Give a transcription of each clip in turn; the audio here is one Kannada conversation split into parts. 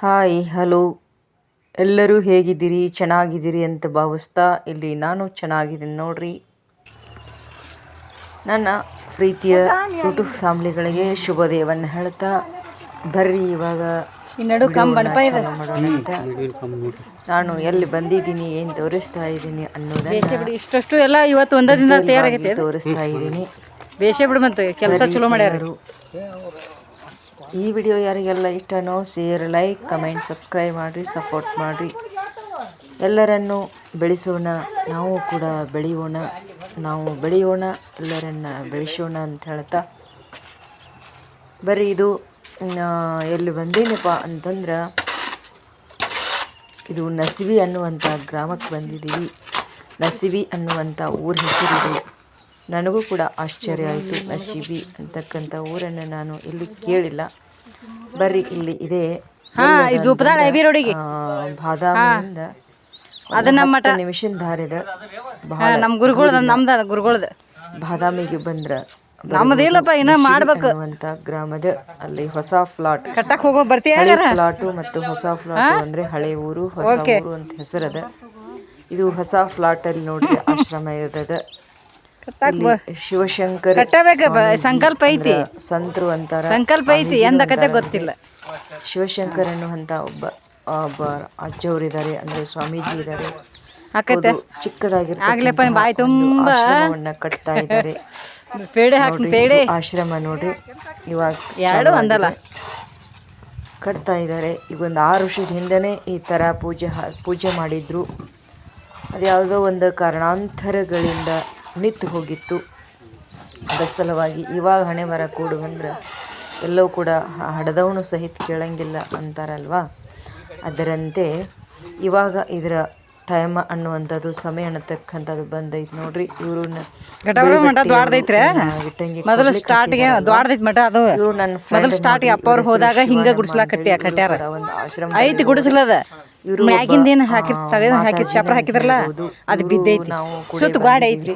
Hi hello. ಎಲ್ಲರೂ ಹೇಗಿದ್ದೀರಿ? ಚೆನ್ನಾಗಿದ್ದೀರಿ ಅಂತ ಭಾವಿಸ್ತಾ ಇಲ್ಲಿ ನಾನು ಚೆನ್ನಾಗಿದ್ದೀನಿ. ನೋಡ್ರಿ. ನನ್ನ ಪ್ರೀತಿಯ ಯೂಟ್ಯೂಬ್ ಫ್ಯಾಮ್ಲಿಗಳಿಗೆ ಶುಭದೇವನ್ನು ಹೇಳ್ತಾ ಬರ್ರಿ ಇವಾಗ. ನಾನು ಎಲ್ಲಿ ಬಂದಿದ್ದೀನಿ ಏನು ತೋರಿಸ್ತಾ ಇದ್ದೀನಿ ಅನ್ನೋದು ಇಷ್ಟು ಇಷ್ಟಷ್ಟು ಎಲ್ಲ ಇವತ್ತು ಒಂದೇ ದಿನ ತಯಾರಾಗೈತೆ ತೋರಿಸ್ತಾ ಇದ್ದೀನಿ. ಬೇಷೆ ಬಿಡು ಮತ್ತೆ ಕೆಲಸ ಚಲೋ ಮಾಡ್ಯಾರ ಈ ವಿಡಿಯೋ ಯಾರಿಗೆಲ್ಲ ಇಷ್ಟನೋ ಶೇರ್ ಲೈಕ್ ಕಮೆಂಟ್ ಸಬ್ಸ್ಕ್ರೈಬ್ ಮಾಡಿರಿ ಸಪೋರ್ಟ್ ಮಾಡಿರಿ. ಎಲ್ಲರನ್ನು ಬೆಳೆಸೋಣ, ನಾವು ಕೂಡ ಬೆಳೆಯೋಣ, ನಾವು ಬೆಳೆಯೋಣ, ಎಲ್ಲರನ್ನ ಬೆಳೆಸೋಣ ಅಂತ ಹೇಳ್ತಾ. ಬರೀ ಇದು ಎಲ್ಲಿ ಬಂದೇನಪ್ಪ ಅಂತಂದ್ರೆ, ಇದು ನಸಿವಿ ಅನ್ನುವಂಥ ಗ್ರಾಮಕ್ಕೆ ಬಂದಿದ್ದೀವಿ. ನಸಿವಿ ಅನ್ನುವಂಥ ಊರ ಹೆಸರಿದೆ. ನನಗೂ ಕೂಡ ಆಶ್ಚರ್ಯ ಆಯಿತು. ನಶಿಬಿ ಅಂತಕ್ಕಂಥ ಊರನ್ನು ನಾನು ಇಲ್ಲಿ ಕೇಳಿಲ್ಲ. ಬರ್ರಿ ಇಲ್ಲಿ ಇದೆ ಬಾದಾಮಿಯಿಂದ ಅದು ನಮ್ಮ ಮಠ ದಾರಿದ ನಮ್ಮ ಗುರುಗಳದ ನಮ್ದ ಗುರುಗಳದ. ಬಾದಾಮಿಗೆ ಬಂದ್ರ ನಮ್ದು ಇಲ್ಲಪ್ಪ ಇನ್ನ ಮಾಡ್ಬೇಕು. ಅಂತ ಗ್ರಾಮದ ಅಲ್ಲಿ ಹೊಸ ಫ್ಲಾಟ್. ಕಟ್ಟಕ್ ಹೋಗೋ ಬರ್ತೀಯ ಫ್ಲಾಟು ಮತ್ತು ಹೊಸ ಫ್ಲಾಟ್ ಅಂದ್ರೆ ಹಳೆ ಊರು ಹೊಸ ಊರು ಅಂತ ಹೆಸರದ. ಇದು ಹೊಸ ಫ್ಲಾಟ್ ಅಲ್ಲಿ ನೋಡಿ ಆಶ್ರಮ ಇರದ ಶಿವಶಂಕರ ಕಟ್ಟಬೇಕು ಸಂಕಲ್ಪ ಐತಿ. ಸಂತರು ಅಂತಾರ ಸಂಕಲ್ಪ ಐತಿ ಎಂದ ಕತೆ ಗೊತ್ತಿಲ್ಲ. ಶಿವಶಂಕರ್ ಅನ್ನುವಂತ ಒಬ್ಬ ಒಬ್ಬ ಅಜ್ಜವರಿದ್ದಾರೆ ಅಂದ್ರೆ ಸ್ವಾಮೀಜಿ ಇದ್ದಾರೆ. ಆಕತೆ. ಚಿಕ್ಕದಾಗಿರ್ತಕ್ಕಂಥ ಆಗ್ಲೇಪ್ಪ ಬಾಯಿ ತುಂಬಾ ಆಶ್ರಮವನ್ನ ಕಟ್ತಾ ಇದ್ದಾರೆ. ಪೇಡೆ ಹಾಕಿ ನೋಡ್ರಿ, ಪೇಡೆ. ಆಶ್ರಮ ನೋಡಿ ಇವಾಗ ಎರಡು ಒಂದಲ್ಲ ಕಟ್ತಾ ಇದ್ದಾರೆ. ಈಗ ಒಂದು ಆರು ವರ್ಷದ ಹಿಂದೆನೇ ಈ ಥರ ಪೂಜೆ ಹ- ಪೂಜೆ ಮಾಡಿದ್ರು. ಅದ್ಯಾವುದೋ ಒಂದು ಕಾರಣಾಂತರಗಳಿಂದ ನಿಂತು ಹೋಗಿತ್ತು. ಅದರ ಸಲುವಾಗಿ ಇವಾಗ ಹಣೆ ಬರ ಕೂಡು ಅಂದ್ರೆ ಎಲ್ಲವೂ ಕೂಡ ಹಡದವನು ಸಹಿತ ಕೇಳಂಗಿಲ್ಲ ಅಂತಾರಲ್ವ? ಅದರಂತೆ ಇವಾಗ ಇದರ ಟೈಮ್ ಅನ್ನುವಂಥದ್ದು ಸಮಯ ಅನ್ನತಕ್ಕಂಥದ್ದು ಬಂದೈತಿ ನೋಡ್ರಿ. ಇವರು ಮೊದಲು ಸ್ಟಾರ್ಟ್ಗೆ ದ್ವಾಡ್ದೈತಿ ಮಠ ಅದು. ಮೊದಲು ಸ್ಟಾರ್ಟ್ಗೆ ಅಪ್ಪ ಅವ್ರು ಹೋದಾಗ ಹಿಂಗ ಗುಡಿಸ್ಲಾ ಕಟ್ಟಿ ಕಟ್ಯಾರ ಒಂದು ಆಶ್ರಮ ಐತಿ ಗುಡಿಸ್ಲದ. ಮ್ಯಾಗಿಂದ ಏನು ಹಾಕಿರ್ ತೆಗೆದು ಹಾಕಿದ್ ಚಪ್ರ ಹಾಕಿದ್ರಲ್ಲ ಅದು ಬಿದ್ದೈತಿ. ಸುತ್ತ ಗಾಡಿ ಐತ್ರಿ.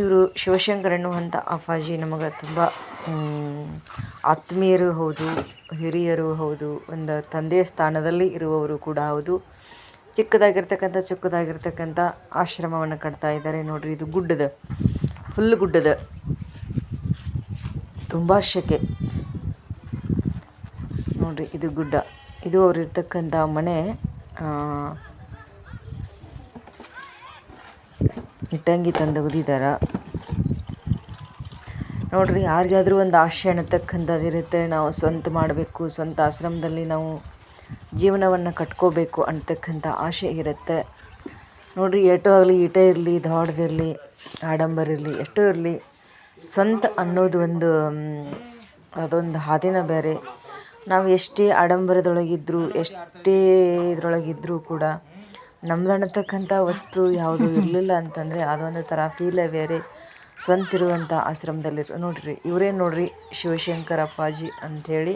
ಇವರು ಶಿವಶಂಕರ್ ಅಂತ ಅಪ್ಪಾಜಿ ನಮಗೆ ತುಂಬ ಆತ್ಮೀಯರು ಹೌದು ಹಿರಿಯರು ಹೌದು ಒಂದು ತಂದೆಯ ಸ್ಥಾನದಲ್ಲಿ ಇರುವವರು ಕೂಡ ಹೌದು. ಚಿಕ್ಕದಾಗಿರ್ತಕ್ಕಂಥ ಚಿಕ್ಕದಾಗಿರ್ತಕ್ಕಂಥ ಆಶ್ರಮವನ್ನು ಕಟ್ತಾ ಇದ್ದಾರೆ. ನೋಡ್ರಿ ಇದು ಗುಡ್ಡದ ಫುಲ್ ಗುಡ್ಡದ. ತುಂಬ ಶೆಕೆ. ನೋಡ್ರಿ ಇದು ಗುಡ್ಡ. ಇದು ಅವ್ರು ಇರ್ತಕ್ಕಂಥ ಮನೆ ಇಟ್ಟಂಗಿ ತಂದು ಒಗ್ದಿದಾರ ನೋಡ್ರಿ, ಯಾರಿಗಾದ್ರೂ ಒಂದು ಆಶೆ ಅನ್ನತಕ್ಕಂಥದ್ದು ಇರುತ್ತೆ. ನಾವು ಸ್ವಂತ ಮಾಡಬೇಕು, ಸ್ವಂತ ಆಶ್ರಮದಲ್ಲಿ ನಾವು ಜೀವನವನ್ನು ಕಟ್ಕೋಬೇಕು ಅಂತಕ್ಕಂಥ ಆಸೆ ಇರುತ್ತೆ. ನೋಡ್ರಿ ಏಟೋ ಆಗಲಿ ಈಟೇ ಇರಲಿ ದೊಡ್ಡದಿರಲಿ ಆಡಂಬರ ಇರಲಿ, ಎಷ್ಟೋ ಇರಲಿ, ಸ್ವಂತ ಅನ್ನೋದು ಒಂದು ಅದೊಂದು ಹಾದಿನ ಬೇರೆ. ನಾವು ಎಷ್ಟೇ ಆಡಂಬರದೊಳಗಿದ್ರೂ, ಎಷ್ಟೇ ಇದರೊಳಗಿದ್ರೂ ಕೂಡ ನಮ್ದು ವಸ್ತು ಯಾವುದು ಇರಲಿಲ್ಲ ಅಂತಂದರೆ ಅದೊಂದು ಥರ ಫೀಲೇ ಬೇರೆ. ಸ್ವಂತ ಇರುವಂಥ ಆಶ್ರಮದಲ್ಲಿ ನೋಡ್ರಿ, ಇವರೇ ನೋಡಿರಿ ಶಿವಶಂಕರ ಅಪ್ಪಾಜಿ ಅಂಥೇಳಿ.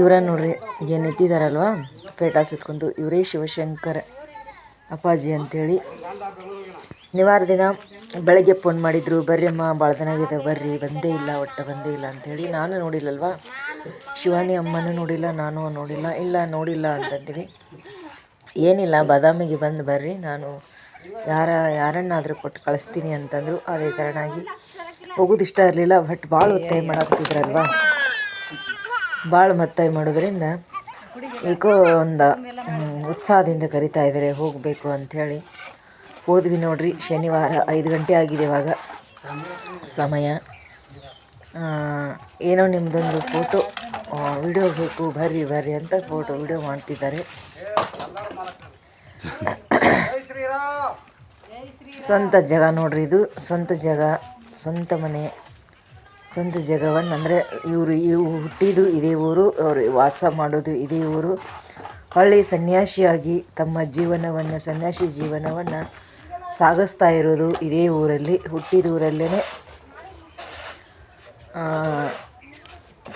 ಇವರೇ ನೋಡ್ರಿ, ಏನು ಎತ್ತಿದಾರಲ್ವಾ? ಪೇಟ ಸುತ್ಕೊಂಡು, ಇವರೇ ಶಿವಶಂಕರ ಅಪ್ಪಾಜಿ ಅಂಥೇಳಿ. ನಿವಾರ ದಿನ ಬೆಳಗ್ಗೆ ಫೋನ್ ಮಾಡಿದ್ರು ಬರ್ರಿ ಅಮ್ಮ ಭಾಳ ದಿನ ಆಗಿದೆ, ಬರ್ರಿ, ಬಂದೇ ಇಲ್ಲ, ಒಟ್ಟು ಬಂದೇ ಇಲ್ಲ ಅಂಥೇಳಿ ನಾನು ನೋಡಿಲ್ಲಲ್ವಾ? ಶಿವಾನಿ ಅಮ್ಮನೂ ನೋಡಿಲ್ಲ, ನಾನು ನೋಡಿಲ್ಲ, ಇಲ್ಲ, ನೋಡಿಲ್ಲ ಅಂತಂದೀವಿ ಏನಿಲ್ಲ, ಬಾದಾಮಿಗೆ ಬಂದು ಬರ್ರಿ, ನಾನು ಯಾರ, ಯಾರನ್ನಾದರೂ ಕೊಟ್ಟು ಕಳಿಸ್ತೀನಿ ಅಂತಂದರು, ಅದೇ ಕಾರಣಾಗಿ ಹೋಗೋದು ಇಷ್ಟ ಇರಲಿಲ್ಲ ಬಟ್ ಭಾಳ ಒತ್ತಾಯ ಮಾಡಾಕ್ತಿದ್ರಲ್ವಾ ಭಾಳ ಒತ್ತಾಯ ಮಾಡೋದ್ರಿಂದ ಏಕೋ ಒಂದು ಉತ್ಸಾಹದಿಂದ ಕರಿತಾ ಇದ್ದಾರೆ ಹೋಗಬೇಕು ಅಂಥೇಳಿ ಹೋದ್ವಿ ನೋಡ್ರಿ, ಶನಿವಾರ ಐದು ಗಂಟೆ ಆಗಿದೆ ಇವಾಗ. ಸಮಯ. ಏನೋ ನಿಮ್ಮದೊಂದು ಫೋಟೋ ವಿಡಿಯೋ ಬೇಕು, ಬರ್ರಿ ಬರ್ರಿ ಅಂತ ಫೋಟೋ ವಿಡಿಯೋ ಮಾಡ್ತಿದ್ದಾರೆ. ಸ್ವಂತ ಜಾಗ ನೋಡ್ರಿ ಇದು, ಸ್ವಂತ ಜಾಗ, ಸ್ವಂತ ಮನೆ, ಸ್ವಂತ ಜಾಗವನ್ನು ಅಂದರೆ ಇವರು ಇವು ಹುಟ್ಟಿದ್ದು ಇದೇ ಊರು, ಅವರು ವಾಸ ಮಾಡೋದು ಇದೇ ಊರು. ಹೊಳ್ಳಿ ಸನ್ಯಾಸಿಯಾಗಿ ತಮ್ಮ ಜೀವನವನ್ನು, ಸನ್ಯಾಸಿ ಜೀವನವನ್ನು ಸಾಗಿಸ್ತಾ ಇರೋದು ಇದೇ ಊರಲ್ಲಿ, ಹುಟ್ಟಿದ ಊರಲ್ಲೇ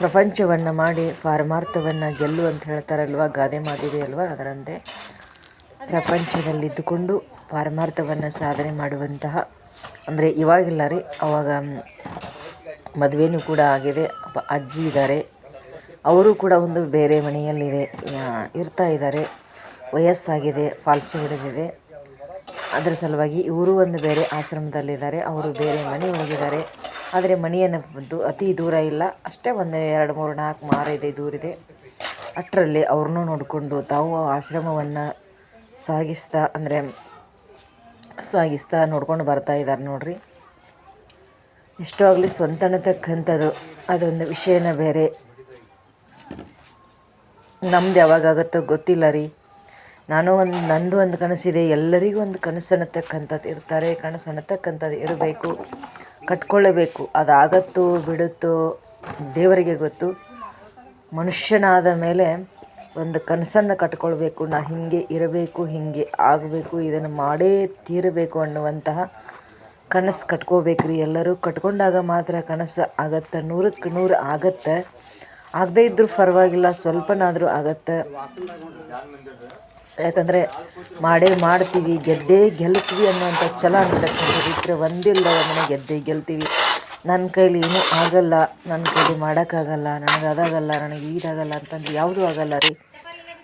ಪ್ರಪಂಚವನ್ನು ಮಾಡಿ, ಪಾರಮಾರ್ಥವನ್ನು ಗೆಲ್ಲು ಅಂತ ಹೇಳ್ತಾರಲ್ವ, ಗಾದೆ ಮಾತಿದೆ ಅಲ್ವಾ, ಅದರಂತೆ. ಪ್ರಪಂಚದಲ್ಲಿದ್ದುಕೊಂಡು ಪಾರಮಾರ್ಥವನ್ನು ಸಾಧನೆ ಮಾಡುವಂತಹ, ಅಂದರೆ ಇವಾಗಿಲ್ಲ ರೀ, ಅವಾಗ ಮದುವೆನೂ ಕೂಡ ಆಗಿದೆ ಅಜ್ಜಿ ಇದ್ದಾರೆ, ಅವರು ಕೂಡ ಒಂದು ಬೇರೆ ಮನೆಯಲ್ಲಿದೆ ಇರ್ತಾ ಇದ್ದಾರೆ, ವಯಸ್ಸಾಗಿದೆ, ಫಾಲ್ಸು ಹಿಡಿದಿದೆ. ಅದರ ಸಲುವಾಗಿ ಇವರು ಒಂದು ಬೇರೆ ಆಶ್ರಮದಲ್ಲಿದ್ದಾರೆ, ಅವರು ಬೇರೆ ಮನೆ ಹೋಗಿದ್ದಾರೆ. ಆದರೆ ಮನೆಯನ್ನು ಅತಿ ದೂರ ಇಲ್ಲ, ಅಷ್ಟೇ ಒಂದು ಎರಡು ಮೂರು ನಾಲ್ಕು ಮಾರ ಇದೆ ದೂರಿದೆ ಅಷ್ಟರಲ್ಲಿ ಅವ್ರನ್ನೂ ನೋಡಿಕೊಂಡು ತಾವು ಆಶ್ರಮವನ್ನು ಸಾಗಿಸ್ತಾ, ಅಂದರೆ ಸಾಗಿಸ್ತಾ ನೋಡ್ಕೊಂಡು ಬರ್ತಾ ಇದ್ದಾರೆ ನೋಡ್ರಿ. ಎಷ್ಟೋ ಆಗಲಿ ಸ್ವಂತ ಅನ್ನತಕ್ಕಂಥದ್ದು, ಅದೊಂದು ವಿಷಯನ ಬೇರೆ. ನಮ್ದು ಯಾವಾಗ ಆಗುತ್ತೋ ಗೊತ್ತಿಲ್ಲ ರೀ. ನಾನು ಒಂದು, ನಂದು ಒಂದು ಕನಸಿದೆ, ಎಲ್ಲರಿಗೂ ಒಂದು ಕನಸು ಅನ್ನತಕ್ಕಂಥದ್ದು ಇರ್ತಾರೆ ಕನಸು ಅನ್ನತಕ್ಕಂಥದ್ದು ಇರಬೇಕು, ಕಟ್ಕೊಳ್ಳಬೇಕು, ಅದಾಗತ್ತೋ ಬಿಡುತ್ತೋ ದೇವರಿಗೆ ಗೊತ್ತು. ಮನುಷ್ಯನಾದ ಮೇಲೆ ಒಂದು ಕನಸನ್ನು ಕಟ್ಕೊಳ್ಬೇಕು, ನಾ ಹೀಗೆ ಇರಬೇಕು, ಹೀಗೆ ಆಗಬೇಕು, ಇದನ್ನು ಮಾಡೇ ತೀರಬೇಕು ಅನ್ನುವಂತಹ ಕನಸು ಕಟ್ಕೋಬೇಕ್ರಿ. ಎಲ್ಲರೂ ಕಟ್ಕೊಂಡಾಗ ಮಾತ್ರ ಕನಸು ಆಗತ್ತೆ ನೂರಕ್ಕೆ ನೂರು ಆಗತ್ತೆ. ಆಗದೇ ಇದ್ದರೂ ಪರವಾಗಿಲ್ಲ, ಸ್ವಲ್ಪನಾದರೂ ಆಗತ್ತೆ. ಯಾಕಂದರೆ ಮಾಡೇ ಮಾಡ್ತೀವಿ, ಗೆದ್ದೇ ಗೆಲ್ತೀವಿ ಅನ್ನೋಂಥ ಛಲ ಇದ್ರೆ ಒಂದಿಲ್ಲ ಒಂದಿನ ಗೆದ್ದೇ ಗೆಲ್ತೀವಿ. ನನ್ನ ಕೈಲಿ ಏನೂ ಆಗಲ್ಲ ನನ್ನ ಕೈಲಿ ಮಾಡೋಕ್ಕಾಗಲ್ಲ, ನನಗೆ ಅದಾಗಲ್ಲ, ನನಗೆ ಇದಾಗಲ್ಲ ಅಂತಂದು ಯಾವುದೂ ಆಗಲ್ಲ ರೀ.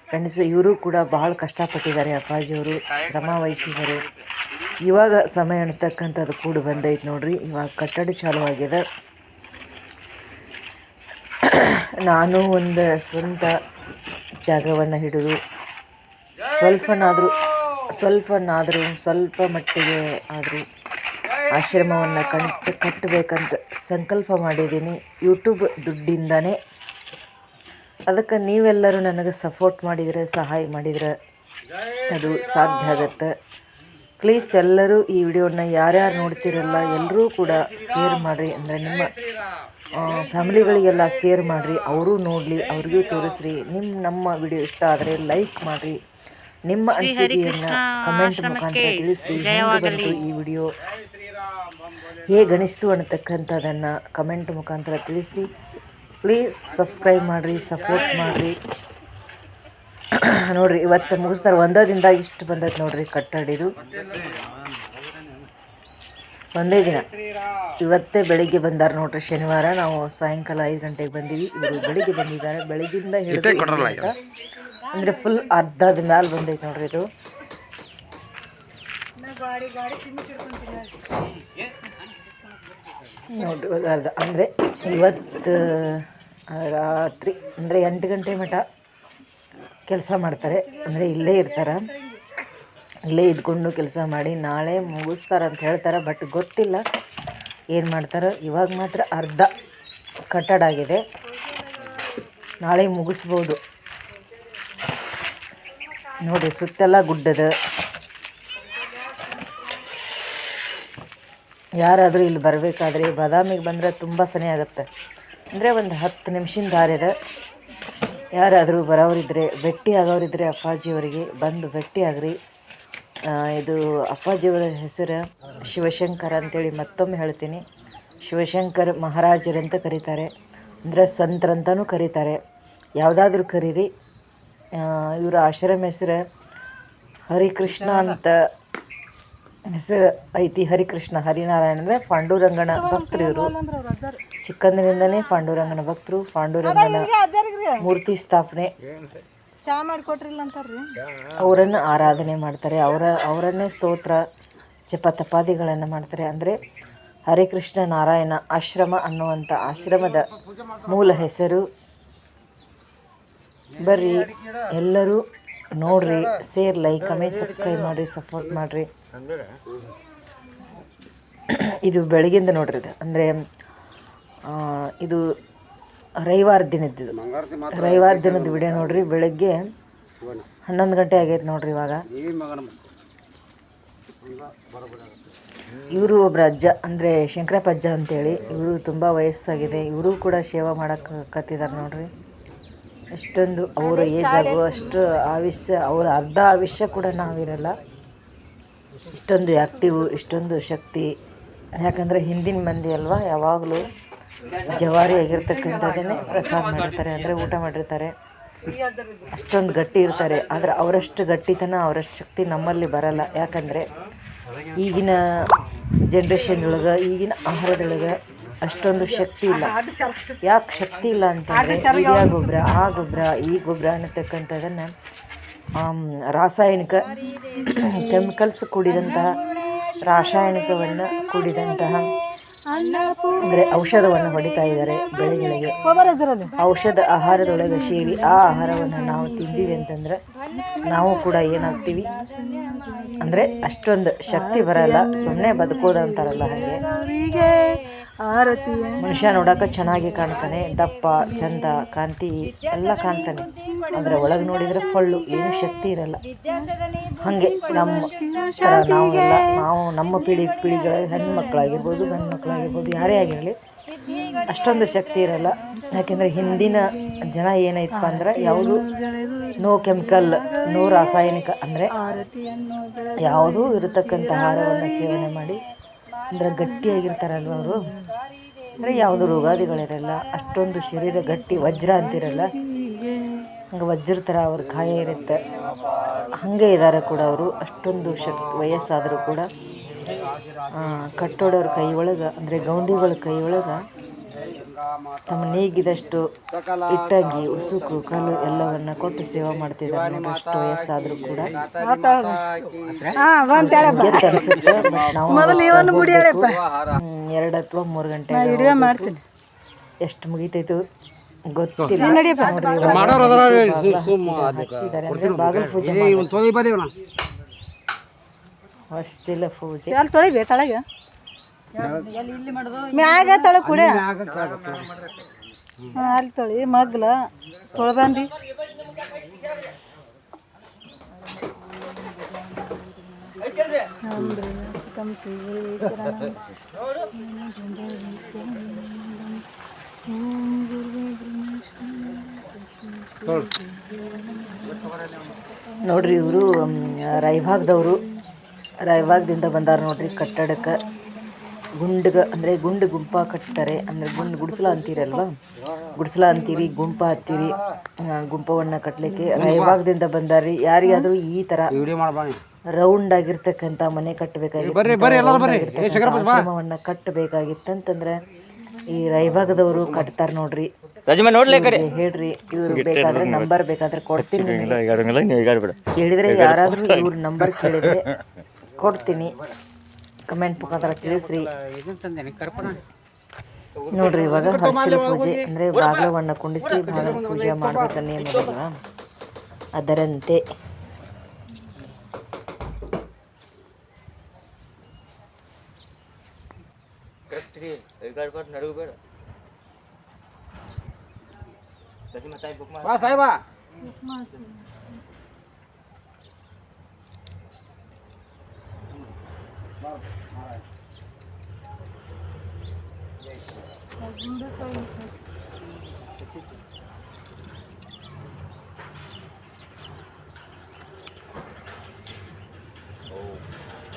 ಫ್ರೆಂಡ್ಸ್, ಇವರು ಕೂಡ ಭಾಳ ಕಷ್ಟಪಟ್ಟಿದ್ದಾರೆ ಅಪ್ಪಾಜಿಯವರು ಶ್ರಮ ವಹಿಸಿದ್ದಾರೆ. ಇವಾಗ ಸಮಯ ಅನ್ನತಕ್ಕಂಥದ್ದು ಕೂಡ ಬಂದೈತೆ ನೋಡಿರಿ. ಇವಾಗ ಕಟ್ಟಡ ಚಾಲು ಆಗಿದೆ. ನಾನು ಒಂದು ಸ್ವಂತ ಜಾಗವನ್ನು ಹಿಡಿದು ಸ್ವಲ್ಪನಾದರೂ ಸ್ವಲ್ಪನಾದರೂ, ಸ್ವಲ್ಪ ಮಟ್ಟಿಗೆ ಆದರೂ ಆಶ್ರಮವನ್ನು ಕಟ್ ಕಟ್ಟಬೇಕಂತ ಸಂಕಲ್ಪ ಮಾಡಿದ್ದೀನಿ. ಯೂಟ್ಯೂಬ್ ದುಡ್ಡಿಂದನೇ. ಅದಕ್ಕೆ ನೀವೆಲ್ಲರೂ ನನಗೆ ಸಪೋರ್ಟ್ ಮಾಡಿದರೆ, ಸಹಾಯ ಮಾಡಿದರೆ ಅದು ಸಾಧ್ಯ ಆಗತ್ತೆ. ಪ್ಲೀಸ್ ಎಲ್ಲರೂ ಈ ವಿಡಿಯೋನ ಯಾರ್ಯಾರು ನೋಡ್ತಿರಲ್ಲ, ಎಲ್ಲರೂ ಕೂಡ ಶೇರ್ ಮಾಡಿರಿ. ಅಂದರೆ ನಿಮ್ಮ ಫ್ಯಾಮಿಲಿಗಳಿಗೆಲ್ಲ ಶೇರ್ ಮಾಡಿರಿ. ಅವರೂ ನೋಡಲಿ, ಅವ್ರಿಗೂ ತೋರಿಸ್ರಿ. ನಿಮ್ಮ ನಮ್ಮ ವಿಡಿಯೋ ಇಷ್ಟ ಆದರೆ ಲೈಕ್ ಮಾಡಿರಿ. ನಿಮ್ಮ ಅನಿಸಿಕೆಯನ್ನು ಕಮೆಂಟ್ ಮುಖಾಂತರ ತಿಳಿಸಿ ಹೆಂಗೆ ಬಂತು ಈ ವಿಡಿಯೋ ಹೇಗೆ ಅನಿಸ್ತು ಅನ್ನತಕ್ಕಂಥದ್ದನ್ನು ಕಮೆಂಟ್ ಮುಖಾಂತರ ತಿಳಿಸಿ ಪ್ಲೀಸ್ ಸಬ್ಸ್ಕ್ರೈಬ್ ಮಾಡಿರಿ ಸಪೋರ್ಟ್ ಮಾಡಿರಿ. ನೋಡಿರಿ ಇವತ್ತು ಮುಗಿಸ್ತಾರೆ. ಒಂದೇ ದಿನದ ಇಷ್ಟು ಬಂದೈತೆ ನೋಡಿರಿ ಕಟ್ಟಡಿದು ಒಂದೇ ದಿನ. ಇವತ್ತೇ ಬೆಳಿಗ್ಗೆ ಬಂದಾರ ನೋಡ್ರಿ ಶನಿವಾರ. ನಾವು ಸಾಯಂಕಾಲ ಐದು ಗಂಟೆಗೆ ಬಂದೀವಿ. ಇವರು ಬೆಳಿಗ್ಗೆ ಬಂದಿದ್ದಾರೆ. ಬೆಳಗ್ಗಿಂದ ಹಿಡಿದು ಅಂದರೆ ಫುಲ್ ಅರ್ಧದ ಮ್ಯಾಲೆ ಬಂದೈತೆ ನೋಡ್ರಿ ಇದು. ನೋಡ್ರಿ ಅರ್ಧ ಅಂದರೆ ಇವತ್ತು ರಾತ್ರಿ ಅಂದರೆ ಎಂಟು ಗಂಟೆ ಮಟ ಕೆಲಸ ಮಾಡ್ತಾರೆ. ಅಂದರೆ ಇಲ್ಲೇ ಇರ್ತಾರೆ. ಇಲ್ಲೇ ಇದ್ಕೊಂಡು ಕೆಲಸ ಮಾಡಿ ನಾಳೆ ಮುಗಿಸ್ತಾರೆ ಅಂತ ಹೇಳ್ತಾರೆ ಬಟ್ ಗೊತ್ತಿಲ್ಲ ಏನು ಮಾಡ್ತಾರೆ. ಇವಾಗ ಮಾತ್ರ ಅರ್ಧ ಕಟ್ಟಡ ಆಗಿದೆ. ನಾಳೆ ಮುಗಿಸ್ಬೋದು. ನೋಡಿ, ಸುತ್ತೆಲ್ಲ ಗುಡ್ಡದ. ಯಾರಾದರೂ ಇಲ್ಲಿ ಬರಬೇಕಾದ್ರೆ ಬಾದಾಮಿಗೆ ಬಂದರೆ ತುಂಬ ಸನಿ ಆಗುತ್ತೆ. ಅಂದರೆ ಒಂದು ಹತ್ತು ನಿಮಿಷದ ದಾರಿ ಇದೆ ಯಾರಾದರೂ ಬರೋರಿದ್ದರೆ ಭೇಟಿ ಆಗೋರಿದ್ದರೆ ಅಪ್ಪಾಜಿಯವರಿಗೆ ಬಂದು ಭೇಟಿ ಆಗ್ರಿ. ಇದು ಅಪ್ಪಾಜಿಯವರ ಹೆಸರು ಶಿವಶಂಕರ್ ಅಂತೇಳಿ ಮತ್ತೊಮ್ಮೆ ಹೇಳ್ತೀನಿ. ಶಿವಶಂಕರ್ ಮಹಾರಾಜರಂತ ಕರೀತಾರೆ. ಅಂದರೆ ಸಂತರಂತನೂ ಕರೀತಾರೆ. ಯಾವುದಾದ್ರೂ ಕರೀರಿ. ಇವರ ಆಶ್ರಮ ಹೆಸರು ಹರಿಕೃಷ್ಣ ಅಂತ ಹೆಸರು ಐತಿ ಹರಿಕೃಷ್ಣ ಹರಿನಾರಾಯಣ ಅಂದರೆ ಪಾಂಡುರಂಗನ ಭಕ್ತರು ಇವರು. ಚಿಕ್ಕಂದಿನಿಂದನೇ ಪಾಂಡುರಂಗನ ಭಕ್ತರು ಪಾಂಡುರಂಗನ ಮೂರ್ತಿ ಸ್ಥಾಪನೆ. ಅವರನ್ನು ಆರಾಧನೆ ಮಾಡ್ತಾರೆ ಅವರ ಅವರನ್ನೇ ಸ್ತೋತ್ರ ಜಪ ತಪಾದಿಗಳನ್ನು ಮಾಡ್ತಾರೆ. ಅಂದರೆ ಹರಿಕೃಷ್ಣ ನಾರಾಯಣ ಆಶ್ರಮ ಅನ್ನುವಂಥ ಆಶ್ರಮದ ಮೂಲ ಹೆಸರು ಬರ್ರಿ, ಎಲ್ಲರೂ ನೋಡ್ರಿ ಸೇರ್ ಲೈಕ್ ಕಮೆಂಟ್ ಸಬ್ಸ್ಕ್ರೈಬ್ ಮಾಡಿರಿ ಸಪೋರ್ಟ್ ಮಾಡಿರಿ. ಇದು ಬೆಳಗಿಂದ ನೋಡ್ರಿ ಇದು. ಅಂದರೆ ಇದು ರವಿವಾರ ದಿನದ್ದು. ರವಿವಾರ ದಿನದ ವಿಡಿಯೋ ನೋಡ್ರಿ, ಬೆಳಗ್ಗೆ ಹನ್ನೊಂದು ಗಂಟೆ ಆಗೈತೆ ನೋಡ್ರಿ ಇವಾಗ. ಇವರು ಒಬ್ಬರ ಅಜ್ಜ, ಅಂದರೆ ಶಂಕರಪ್ಪ ಅಜ್ಜ ಅಂತೇಳಿ, ಇವರು ತುಂಬ ವಯಸ್ಸಾಗಿದೆ, ಇವರು ಕೂಡ ಸೇವಾ ಮಾಡಕ್ಕೆ ಕತ್ತಿದ್ದಾರೆ ನೋಡ್ರಿ. ಅಷ್ಟೊಂದು ಅವರ ಏಜ್ ಆಗೋ ಅಷ್ಟು ಆವಿಷ್ಯ ಅವರ ಅರ್ಧ ಆವಿಷ್ಯ ಕೂಡ ನಾವಿರಲ್ಲ. ಇಷ್ಟೊಂದು ಆ್ಯಕ್ಟಿವ್ ಇಷ್ಟೊಂದು ಶಕ್ತಿ. ಯಾಕಂದರೆ ಹಿಂದಿನ ಮಂದಿ ಅಲ್ವಾ ಯಾವಾಗಲೂ ಜವಾರಿ ಆಗಿರ್ತಕ್ಕಂಥದ್ದನ್ನೇ ಪ್ರಸಾದ ಮಾಡಿರ್ತಾರೆ ಅಂದರೆ ಊಟ ಮಾಡಿರ್ತಾರೆ. ಅಷ್ಟೊಂದು ಗಟ್ಟಿ ಇರ್ತಾರೆ ಆದರೆ ಅವರಷ್ಟು ಗಟ್ಟಿತನ ಅವರಷ್ಟು ಶಕ್ತಿ ನಮ್ಮಲ್ಲಿ ಬರಲ್ಲ. ಯಾಕಂದರೆ ಈಗಿನ ಜನ್ರೇಷನ್ ಒಳಗೆ ಈಗಿನ ಆಹಾರದೊಳಗೆ ಅಷ್ಟೊಂದು ಶಕ್ತಿ ಇಲ್ಲ. ಯಾಕೆ ಶಕ್ತಿ ಇಲ್ಲ ಅಂತಂದರೆ ಯೂರಿಯಾ ಗೊಬ್ಬರ ಆ ಗೊಬ್ಬರ ಈ ಗೊಬ್ಬರ ಅನ್ನತಕ್ಕಂಥದ್ದನ್ನು ರಾಸಾಯನಿಕ ಕೆಮಿಕಲ್ಸ್ ಕೂಡಿದಂತಹ ರಾಸಾಯನಿಕವನ್ನು ಕೂಡಿದಂತಹ ಅಂದರೆ ಔಷಧವನ್ನು ಹೊಡಿತಾ ಇದ್ದಾರೆ ಬೆಳೆಗಳಿಗೆ. ಔಷಧ ಆಹಾರದೊಳಗೆ ಸೇರಿ ಆ ಆಹಾರವನ್ನು ನಾವು ತಿಂದೀವಿ ಅಂತಂದ್ರೆ ನಾವು ಕೂಡ ಏನಾಗ್ತೀವಿ? ಅಂದರೆ ಅಷ್ಟೊಂದು ಶಕ್ತಿ ಬರಲ್ಲ ಸುಮ್ಮನೆ ಬದುಕೋದು ಅಂತಾರಲ್ಲ ಹಾಗೆ. ಮನುಷ್ಯ ನೋಡಕ ಚೆನ್ನಾಗಿ ಕಾಣ್ತಾನೆ, ದಪ್ಪ, ಚಂದ, ಕಾಂತಿ ಎಲ್ಲ ಕಾಣ್ತಾನೆ. ಆದರೆ ಒಳಗೆ ನೋಡಿದರೆ ಫಳ್ಳು ಏನು ಶಕ್ತಿ ಇರಲ್ಲ. ಹಾಗೆ ನಮ್ಮ ನಾವು ಎಲ್ಲ, ನಾವು ನಮ್ಮ ಪೀಳಿ, ಪೀಳಿಗೆ ಹೆಣ್ಮಕ್ಳಾಗಿರ್ಬೋದು ಗಂಡು ಮಕ್ಕಳಾಗಿರ್ಬೋದು ಯಾರೇ ಆಗಿರಲಿ ಅಷ್ಟೊಂದು ಶಕ್ತಿ ಇರಲ್ಲ. ಯಾಕೆಂದರೆ ಹಿಂದಿನ ಜನ ಏನೈತಪ್ಪ ಅಂದ್ರೆ ಯಾವುದು? ನೋ ಕೆಮಿಕಲ್ ನೋ ರಾಸಾಯನಿಕ ಅಂದರೆ ಯಾವುದೂ ಇರತಕ್ಕಂಥ ಆಹಾರವನ್ನು ಸೇವನೆ ಮಾಡಿ, ಅಂದರೆ ಗಟ್ಟಿಯಾಗಿರ್ತಾರಲ್ವ ಅವರು? ಅಂದರೆ ಯಾವುದು ರೋಗಾದಿಗಳಿರಲ್ಲ ಅಷ್ಟೊಂದು ಶರೀರ ಗಟ್ಟಿ ವಜ್ರ ಅಂತಿರಲ್ಲ. ಹಂಗೆ ವಜ್ರ ಥರ ಅವ್ರ ಕಾಯ ಇರುತ್ತೆ. ಹಾಗೆ ಇದ್ದಾರೆ ಕೂಡ ಅವರು. ಅಷ್ಟೊಂದು ಶಕ್ತಿ ವಯಸ್ಸಾದರೂ ಕೂಡ. ಆ, ಕಟ್ಟೋಡವ್ರ ಕೈ ಒಳಗೆ ಅಂದರೆ ಗೌಂಡಿಗಳ ಕೈ ಒಳಗೆ ತಮ್ಮ ನೇಗಿದಷ್ಟು ಇಟ್ಟಾಗಿ ಉಸುಕು ಕಲ್ಲು ಎಲ್ಲವನ್ನ ಕೊಟ್ಟು ಸೇವೆ ಮಾಡ್ತಿದ್ದಾರೆ ನೋಡಿ ಅಷ್ಟು ವಯಸ್ಸಾದರೂ ಕೂಡ. ಬಟ್ ನಾವು ಎರಡು ಅಥವಾ ಮೂರು ಗಂಟೆ ಮಾಡ್ತೀನಿ. ಎಷ್ಟು ಮುಗಿತೈತು ಗೊತ್ತಿಲ್ಲ. ಬಾಗ್ಲ ಪೂಜೆ ಮಾಡ್ಬೇಕು. ಹೊಸ್ತಿಲ್ಲ ಪೂಜೆ. ಅಲ್ಲಿ ತೊಳಿಬೇ ತಳಗ? ಮ್ಯಾಗ ತಳ ಕೂಡ. ಅಲ್ಲಿ ತೊಳಿ ಮಗ್ಲ ತೊಳ್ಬಂದಿ ನೋಡ್ರಿ ಇವರು ರಾಯಭಾಗದವರು. ರಾಯಭಾಗದಿಂದ ಬಂದಾರ ನೋಡ್ರಿ ಕಟ್ಟಡಕ್ಕೆ. ಗುಂಡ್ಗ ಅಂದರೆ ಗುಂಡು ಗುಂಪ ಕಟ್ತಾರೆ. ಅಂದರೆ ಗುಂಡು ಗುಡಿಸಲ ಅಂತೀರಲ್ವ? ಗುಡಿಸಲ ಅಂತೀರಿ ಗುಂಪ ಹತ್ತೀರಿ ಗುಂಪವನ್ನ ಕಟ್ಟಲಿಕ್ಕೆ ರಾಯಭಾಗದಿಂದ ಬಂದಾರಿ ಯಾರಿಗಾದರೂ ಈ ಥರ ರೌಂಡ್ ಆಗಿರ್ತಕ್ಕಂಥ ಮನೆ ಕಟ್ಟಬೇಕಾಗಿತ್ತು ಕಟ್ಟಬೇಕಾಗಿತ್ತಂತಂದ್ರೆ ಈ ರೈಭಾಗದವರು ಕಟ್ತಾರೆ ನೋಡ್ರಿ. ರಜಮ ನೋಡ್ಲಿ ಕಡೆ. ಹೇಳ್ರಿ ಇವ್ರು ಬೇಕಾದ್ರೆ ನಂಬರ್ ಬೇಕಾದ್ರೆ ಕೊಡ್ತೀನಿ ಕೇಳಿದ್ರೆ ಯಾರಾದರೂ ಇವ್ರ ನಂಬರ್ ಕೇಳಿದ್ರೆ ಕೊಡ್ತೀನಿ. ಕಮೆಂಟ್ ಮುಖಾಂತರ ತಿಳಿಸ್ರಿ. ನೋಡ್ರಿ ಇವಾಗ ಹಸಿರು ಪೂಜೆ ಅಂದ್ರೆ ಬಾಗಿಲವನ್ನ ಕುಂಡಿಸಿ ಬಾಗಿಲ ಪೂಜೆ ಮಾಡ್ಬೇಕನ್ನ ಏನಿಲ್ಲ ಅದರಂತೆ. ಈಗಾಡ್ಬಾರ್ದು ನಡುಗು ಬೇಡ ರಜಮ ತಾಯಿ ಬುಕ್ ಮಾಡಿ ಬಾ ಸಾಹೇಬ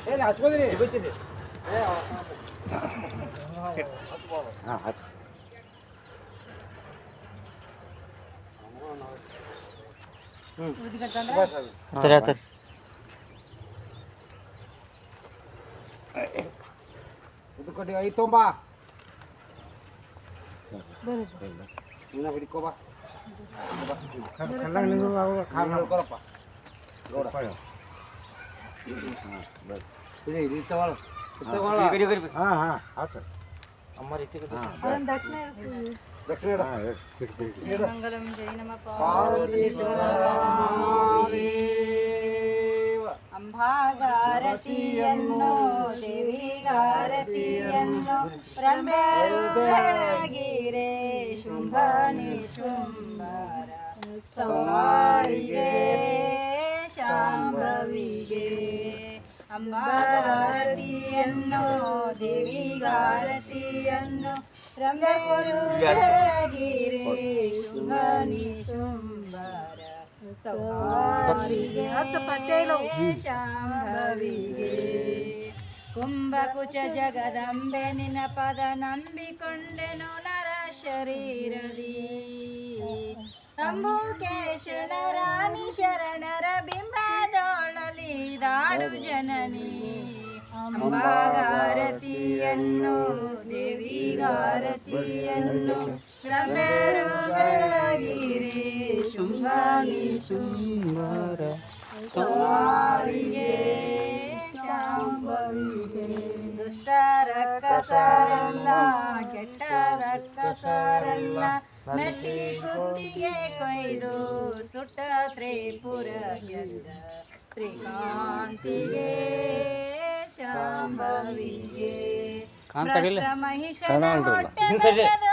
ಏನು ಹಚ್ಕೋದಿರಿ ಹತ್ತರ ಹತ್ತರ ಇದು ಕೊಡಿ ಐದು ತೊಂಬ ನೀನ ಹಿಡ್ಕೋ ಬಾ ಹಿಡ್ಕೊಳಪ್ಪ. ನೋಡ. ಇದೆ, ಇದು ತಗೊಳ್ಳು. ತಗೊಳ್ಳು. ಅಮ್ಮ ರಿಸಿ ದಕ್ಷಿಣ ಇಡು. ಅಂಬಾಗಾರತಿಯನ್ನು ದೇವಿಗಾರತಿಯನ್ನು ರಂಬೆರು ಬೆಳಗಿರೆ ಶುಂಭನಿ ಶುಂಭರ ಸವಾರಿಗೆ ಶಾಂಭವಿಗೆ ಅಂಬಾಗಾರತಿಯನ್ನು ದೇವಿಗಾರತಿಯನ್ನು ರಂಬೆರು ಬೆಳಗಿರೆ ಶುಂಭನಿ ಶುಂಭರ ಸವಾರಿಗೆ ಶಾಂಭವಿಗೆ ಕುಂಭಕುಚ ಜಗದಂಬೆ ನಿನ ಪದ ನಂಬಿಕೊಂಡೆನು ನರ ಶರೀರದಿ. ಅಂಬುಕೇಶನ ರಾಣಿ ಶರಣರ ಬಿಂಬದೋಣಲಿ ದಾಡು ಜನನಿ. ಅಂಬಾಗಾರತಿಯನ್ನು ದೇವಿಗಾರತಿಯನ್ನು ರಮ್ಯರು ಬೆಳಗಿರಿ ಶುಂಭಾನಿ ಶುಂಭರ. ಸವಾರಿಗೆ ಶಾಂಭವಿಗೆ. ದುಷ್ಟರ ಕಸರಲ್ಲ ಕೆಟ್ಟ ಕಸರಲ್ಲ ಮೆಟ್ಟಿ ಕುತ್ತಿಗೆ ಕೊಯ್ದು ಸುಟ್ಟ ತ್ರಿಪುರ ಗೆದ್ದ ಶ್ರೀಕಾಂತಿಗೆ ಶಾಂಭವಿಗೆ. ಮಹಿಷ ಮಹಿಷನ ಹೊಟ್ಟೆ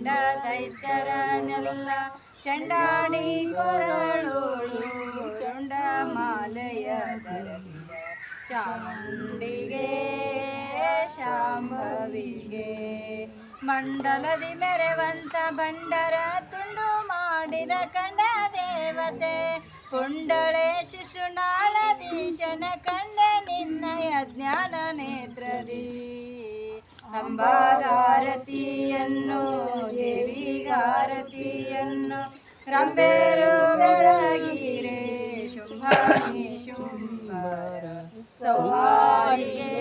ಹೆಂಡ ದೈತ್ಯರನೆಲ್ಲ ಚಂಡಾಣಿ ಕೊರಳೋಳು. ಚಂಡ ಮಾಲೆಯ ಧರಿಸಿದ ಚಾಮುಂಡಿಗೆ, ಶಾಂಭವಿಗೆ, ಮಂಡಲದಿ ಮೆರೆವಂತ ಬಂಡರ ತುಂಡು ಮಾಡಿದ ಕಂಡ ದೇವತೆ. ಪುಂಡಳೆ ಶಿಶುನಾಳದೀಶನ ಕಂಡ ನಿನ್ನಯ ಜ್ಞಾನ ನೇತ್ರದಿ. ಅಂಬಾಗಾರತಿಯನ್ನು ದೇವಿಗಾರತಿಯನ್ನು ರಂಬೇರು ಬೆಳಗಿರೆ ಶುಂಭಾನಿ ಶುಂಭರ, ಸೌಹಾರಿಗೆ,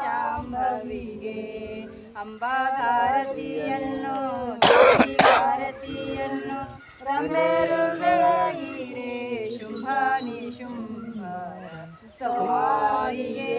ಶಾಂಭವಿಗೆ, ಅಂಬಾಗಾರತಿಯನ್ನು, ದೇವಿಗಾರತಿಯನ್ನು ರಂಬೇರು ಬೆಳಗಿರೆ ಶುಂಭಾನಿ ಶುಂಭರ, ಸೌಹಾರಿಗೆ